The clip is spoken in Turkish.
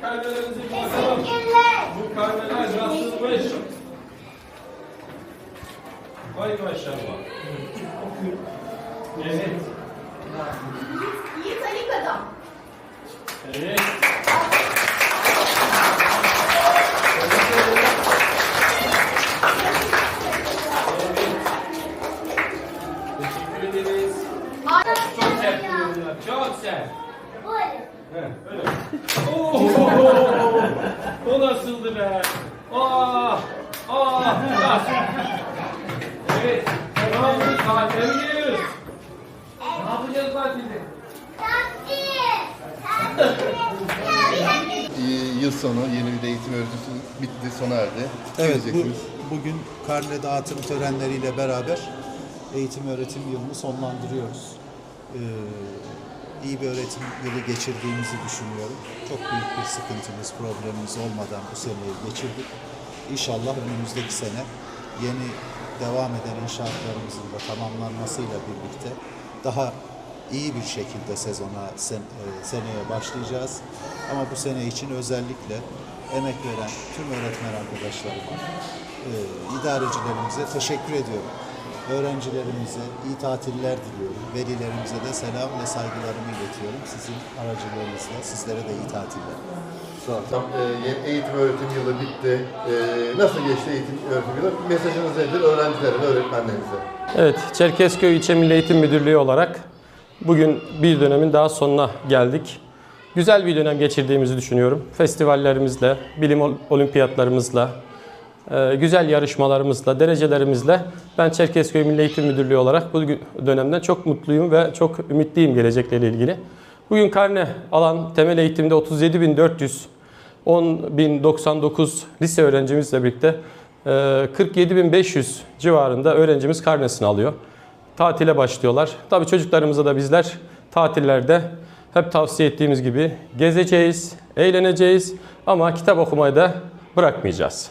Karnelerinizi bir bakalım. Bu karneler rastlanmış. Vay maşallah. Evet. Yiğit Alika'da. Evet. Çok sert. He, öyle. Oo! O nasıldı be? Ah! Ah! Ah! Evet. Mı? Tatile mi geliyoruz? Ne yapacağız tatilde? Ee, Yıl sonu yeni bir de eğitim öğretisi bitti, sona erdi. Evet, bu, bugün karne dağıtım törenleriyle beraber eğitim öğretim yılını sonlandırıyoruz. Ee, iyi bir öğretim yılı geçirdiğimizi düşünüyorum. Çok büyük bir sıkıntımız, problemimiz olmadan bu seneyi geçirdik. İnşallah önümüzdeki sene yeni devam eden inşaatlarımızın da tamamlanmasıyla birlikte daha iyi bir şekilde sezona sen- e, seneye başlayacağız. Ama bu sene için özellikle emek veren tüm öğretmen arkadaşlarıma, e, idarecilerimize teşekkür ediyorum. Öğrencilerimize iyi tatiller diliyorum. Velilerimize de selam ve saygılarımı iletiyorum. Sizin aracılığınızla sizlere de iyi tatiller. Sağ ol. Tam, e, eğitim öğretim yılı bitti. E, nasıl geçti eğitim öğretim yılı? Mesajınız nedir öğrencilere ve öğretmenlerinize? Evet, Çerkezköy İlçe Milli Eğitim Müdürlüğü olarak bugün bir dönemin daha sonuna geldik. Güzel bir dönem geçirdiğimizi düşünüyorum. Festivallerimizle, bilim ol- olimpiyatlarımızla, güzel yarışmalarımızla, derecelerimizle ben Çerkezköy Milli Eğitim Müdürlüğü olarak bu dönemden çok mutluyum ve çok ümitliyim gelecekle ilgili. Bugün karne alan temel eğitimde 37.400 10.099 lise öğrencimizle birlikte e, 47.500 civarında öğrencimiz karnesini alıyor. Tatile başlıyorlar. Tabii çocuklarımıza da bizler tatillerde hep tavsiye ettiğimiz gibi gezeceğiz, eğleneceğiz ama kitap okumayı da bırakmayacağız.